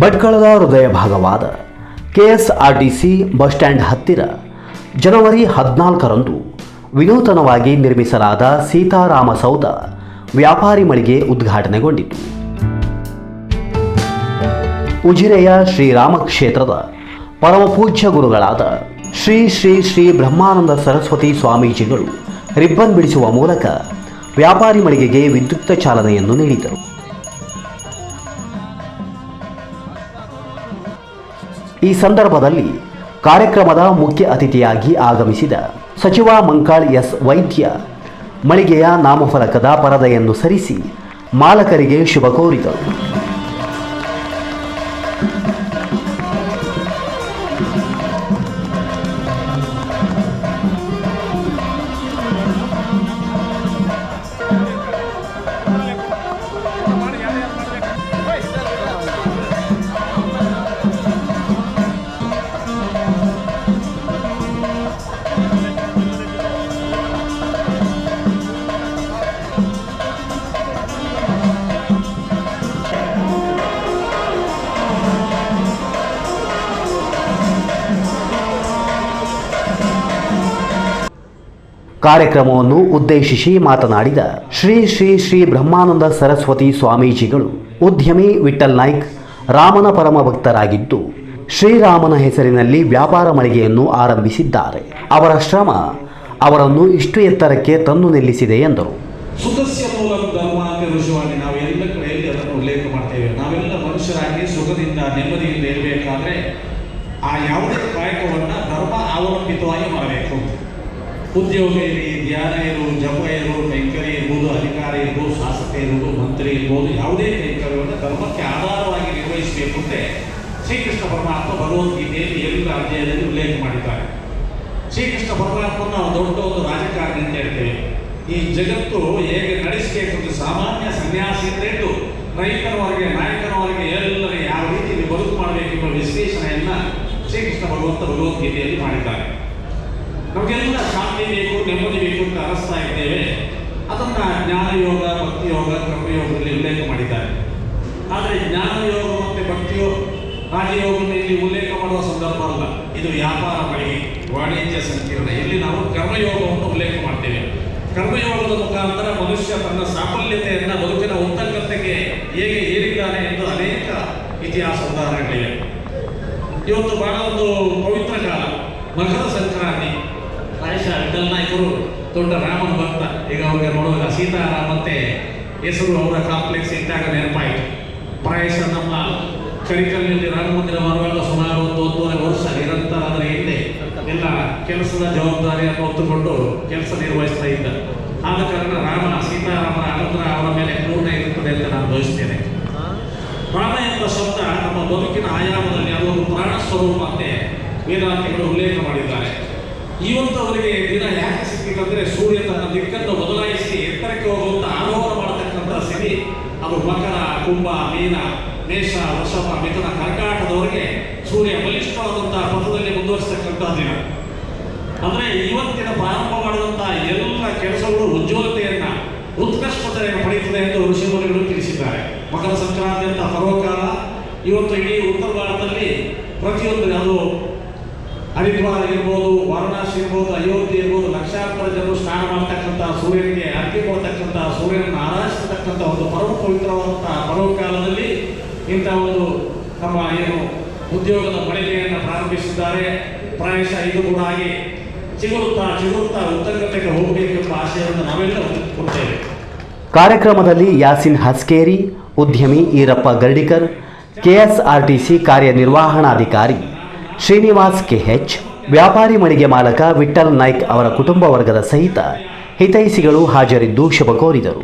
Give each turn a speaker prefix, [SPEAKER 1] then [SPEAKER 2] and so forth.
[SPEAKER 1] ಭಟ್ಕಳದ ಹೃದಯ ಭಾಗವಾದ K S R T C bus stand ಹತ್ತಿರ ಜನವರಿ ಹದಿನಾಲ್ಕರಂದು ವಿನೂತನವಾಗಿ ನಿರ್ಮಿಸಲಾದ ಸೀತಾರಾಮ ಸೌಧ ವ್ಯಾಪಾರಿ ಮಳಿಗೆ ಉದ್ಘಾಟನೆಗೊಂಡಿತು. ಉಜಿರೆಯ ಶ್ರೀರಾಮ ಕ್ಷೇತ್ರದ ಪರಮಪೂಜ್ಯ ಗುರುಗಳಾದ ಶ್ರೀ ಶ್ರೀ ಶ್ರೀ ಬ್ರಹ್ಮಾನಂದ ಸರಸ್ವತಿ ಸ್ವಾಮೀಜಿಗಳು ರಿಬ್ಬನ್ ಬಿಡಿಸುವ ಮೂಲಕ ವ್ಯಾಪಾರಿ ಮಳಿಗೆಗೆ ವಿದ್ಯುಕ್ತ ಚಾಲನೆಯನ್ನು ನೀಡಿದರು. ಈ ಸಂದರ್ಭದಲ್ಲಿ ಕಾರ್ಯಕ್ರಮದ ಮುಖ್ಯ ಅತಿಥಿಯಾಗಿ ಆಗಮಿಸಿದ ಸಚಿವ ಮಂಕಾಳ್ ಎಸ್ ವೈದ್ಯ, ಮಳಿಗೆಯ ನಾಮಫಲಕದ ಪರದೆಯನ್ನು ಸರಿಸಿ ಮಾಲಕರಿಗೆ ಶುಭ ಕೋರಿದರು. ಕಾರ್ಯಕ್ರಮವನ್ನು ಉದ್ದೇಶಿಸಿ ಮಾತನಾಡಿದ ಶ್ರೀ ಶ್ರೀ ಶ್ರೀ ಬ್ರಹ್ಮಾನಂದ ಸರಸ್ವತಿ ಸ್ವಾಮೀಜಿಗಳು, ಉದ್ಯಮಿ ವಿಠಲ್ ನಾಯ್ಕ್ ರಾಮನ ಪರಮ ಭಕ್ತರಾಗಿದ್ದು, ಶ್ರೀರಾಮನ ಹೆಸರಿನಲ್ಲಿ ವ್ಯಾಪಾರ ಮಳಿಗೆಯನ್ನು ಆರಂಭಿಸಿದ್ದಾರೆ. ಅವರ ಶ್ರಮ ಅವರನ್ನು ಇಷ್ಟು ಎತ್ತರಕ್ಕೆ ತಂದು ನಿಲ್ಲಿಸಿದೆ ಎಂದರು.
[SPEAKER 2] ಆ ಯಾವುದೇ ಕಾಯಕವನ್ನು ಧರ್ಮ ಅವಲಂಬಿತವಾಗಿ ಮಾಡಬೇಕು. ಉದ್ಯೋಗ ಇರಲಿ ಧ್ಯಾನ ಇರು ಜಪ ಇರು ಕೈಂಕರ್ಯ ಇರ್ಬೋದು, ಅಧಿಕಾರ ಇರ್ಬೋದು, ಶಾಸಕ ಇರ್ಬೋದು, ಮಂತ್ರಿ ಇರ್ಬೋದು, ಯಾವುದೇ ಕೈಂಕರ್ಯವನ್ನು ಧರ್ಮಕ್ಕೆ ಆಧಾರವಾಗಿ ನಿರ್ವಹಿಸಬೇಕು ಅಂತ ಶ್ರೀಕೃಷ್ಣ ಪರಮಾತ್ಮ ಭಗವದ್ಗೀತೆಯಲ್ಲಿ ಎಲ್ಲ ಅಧ್ಯಾಯದಲ್ಲಿ ಉಲ್ಲೇಖ ಮಾಡಿದ್ದಾರೆ. ಶ್ರೀಕೃಷ್ಣ ಪರಮಾತ್ಮನ ನಾವು ದೊಡ್ಡ ಒಂದು ರಾಜಕಾರಣಿ ಅಂತ ಹೇಳ್ತೇವೆ. ಈ ಜಗತ್ತು ಹೇಗೆ ನಡೆಸಬೇಕು ಅಂತ ಸಾಮಾನ್ಯ ಸನ್ಯಾಸಿಯಿಂದ ಹಿಡಿದು ರೈತರವರೆಗೆ ಬೇಕು ಅಂತ ಅರಸ್ತಾ ಇದ್ದೇವೆ. ಅದನ್ನ ಜ್ಞಾನ ಯೋಗ ಭಕ್ತಿ ಯೋಗ ಕರ್ಮಯೋಗದಲ್ಲಿ ಉಲ್ಲೇಖ ಮಾಡಿದ್ದಾರೆ. ಆದರೆ ಜ್ಞಾನಯೋಗ ಮತ್ತೆ ಭಕ್ತಿ ಯೋಗ ರಾಜಯೋಗವನ್ನು ಇಲ್ಲಿ ಉಲ್ಲೇಖ ಮಾಡುವ ಸಂದರ್ಭ ಅಲ್ಲ. ಇದು ವ್ಯಾಪಾರ ಮಳಿಗೆ ವಾಣಿಜ್ಯ ಸಂಕೀರ್ಣ. ಇಲ್ಲಿ ನಾವು ಕರ್ಮಯೋಗವನ್ನು ಉಲ್ಲೇಖ ಮಾಡ್ತೇವೆ. ಕರ್ಮಯೋಗದ ಮುಖಾಂತರ ಮನುಷ್ಯ ತನ್ನ ಸಾಫಲ್ಯತೆಯನ್ನ ಬದುಕಿನ ಉತ್ತಂಗತೆಗೆ ಹೇಗೆ ಏರಿದ್ದಾನೆ ಎಂದು ಅನೇಕ ಇತಿಹಾಸ ಉದಾಹರಣೆಗಳಿವೆ. ಇವತ್ತು ಬಹಳ ಒಂದು ಪವಿತ್ರ ಕಾಲ. ಮಕರ ಸಂಕ್ರಾಂತಿ. ಪ್ರಾಯಶಃ ವಿಠಲ್ ನಾಯ್ಕರು ದೊಡ್ಡ ರಾಮನ ಭಕ್ತ. ಈಗ ಅವ್ರಿಗೆ ನೋಡುವಾಗ ಸೀತಾರಾಮಂತೆ ಹೆಸರು ಅವರ ಕಾಂಪ್ಲೆಕ್ಸ್ ಇಟ್ಟಾಗ ನೆನಪಾಯಿತು. ಪ್ರಾಯಶಃ ನಮ್ಮ ಕರಿಕಲ್ನಲ್ಲಿ ರಾಮಮಂದಿರ ಮಾಡುವಾಗ ಸುಮಾರು ಒಂದು ಒಂದೂವರೆ ವರ್ಷ ನಿರಂತರ ಅದರ ಹಿಂದೆ ಎಲ್ಲ ಕೆಲಸದ ಜವಾಬ್ದಾರಿಯನ್ನು ಹೊತ್ತುಕೊಂಡು ಕೆಲಸ ನಿರ್ವಹಿಸ್ತಾ ಇದ್ದ. ಆದ ಕಾರಣ ರಾಮನ ಸೀತಾರಾಮನ ಅನುಗ್ರಹ ಅವರ ಮೇಲೆ ಪೂರ್ಣ ಇರುತ್ತದೆ ಅಂತ ನಾನು ಬಯಸ್ತೇನೆ ಪ್ರಾಣ ಎಂಬ ಶಬ್ದ ನಮ್ಮ ಬದುಕಿನ ಆಯಾಮದಲ್ಲಿ ಅದೊಂದು ಪ್ರಾಣ ಸ್ವರೂಪ ಅಂತೆ ವೇದಾಂತಿಗಳು ಉಲ್ಲೇಖ ಮಾಡಿದ್ದಾರೆ. ಇವತ್ತವರಿಗೆ ದಿನ ಯಾಕೆ ಸಿಕ್ಕಿತಂದ್ರೆ ಸೂರ್ಯ ತನ್ನ ದಿಕ್ಕನ್ನು ಬದಲಾಯಿಸಿ ಎತ್ತರಕ್ಕೆ ಹೋಗುವಂತ ಆರೋಹಣ ಮಾಡತಕ್ಕಂಥ ಸ್ಥಿತಿ. ಅದು ಮಕರ, ಕುಂಭ, ಮೀನ, ಮೇಷ, ವೃಷಭ, ಮಿಥುನ ಕರ್ಕಾಟದವರೆಗೆ ಸೂರ್ಯ ಬಲಿಷ್ಠವಾದಂತಹ ಪಥದಲ್ಲಿ ಮುಂದುವರಿಸತಕ್ಕಂತಹ ದಿನ. ಅಂದ್ರೆ ಇವತ್ತಿನ ಪ್ರಾರಂಭ ಮಾಡಿದಂತಹ ಎಲ್ಲ ಕೆಲಸಗಳು ಉಜ್ವಲತೆಯನ್ನ, ಉತ್ಕೃಷ್ಟತೆಯನ್ನು ಪಡೆಯುತ್ತದೆ ಎಂದು ಋಷಿಮುನಿಗಳು ತಿಳಿಸಿದ್ದಾರೆ. ಮಕರ ಸಂಕ್ರಾಂತಿ ಅಂತ ಪರೋಕಾಲ ಇವತ್ತು ಇಡೀ ಉತ್ತರ ಭಾರತದಲ್ಲಿ ಪ್ರತಿಯೊಂದು, ಅದು ಹರಿದ್ವಾರ ಇರ್ಬೋದು, ವಾರಣಾಸಿ ಇರ್ಬೋದು, ಅಯೋಧ್ಯೆ ಇರ್ಬೋದು, ಲಕ್ಷಾಂತರ ಜನರು ಸ್ನಾನ ಮಾಡ್ತಕ್ಕಂಥ ಸೂರ್ಯನಿಗೆ ಅರ್ಪಿ ಕೊಡ್ತಕ್ಕಂಥ ಸೂರ್ಯನನ್ನು ಆರಾಧಿಸತಕ್ಕಂಥ ಒಂದು ಪರಮ ಪವಿತ್ರವಾದಂತಹ ಪರ್ವಕಾಲದಲ್ಲಿ ಇಂಥ ಒಂದು ನಮ್ಮ ಏನು ಉದ್ಯೋಗದ ಮಳಿಗೆಯನ್ನು ಪ್ರಾರಂಭಿಸಿದ್ದಾರೆ. ಪ್ರಾಯಶಃ ಇದು ಕೂಡ ಆಗಿ ಚಿಗುರುತ್ತಾ ಚಿಗುರುತ್ತಾ ಉತ್ತಂಗತೆಗೆ ಹೋಗಬೇಕೆಂಬ ಆಶಯವನ್ನು ನಾವೆಲ್ಲ ಕೊಡ್ತೇವೆ
[SPEAKER 1] ಕಾರ್ಯಕ್ರಮದಲ್ಲಿ ಯಾಸಿನ್ ಹಸ್ಕೇರಿ, ಉದ್ಯಮಿ ಈರಪ್ಪ ಗರ್ಡಿಕರ್, ಕೆಎಸ್ಆರ್ಟಿಸಿ ಕಾರ್ಯನಿರ್ವಹಣಾಧಿಕಾರಿ ಶ್ರೀನಿವಾಸ್ ಕೆಎಚ್ ವ್ಯಾಪಾರಿ ಮಳಿಗೆ ಮಾಲಕ ವಿಠಲ್ ನಾಯ್ಕ್ ಅವರ ಕುಟುಂಬ ವರ್ಗದ ಸಹಿತ ಹಿತೈಷಿಗಳು ಹಾಜರಿದ್ದು ಶುಭ ಕೋರಿದರು.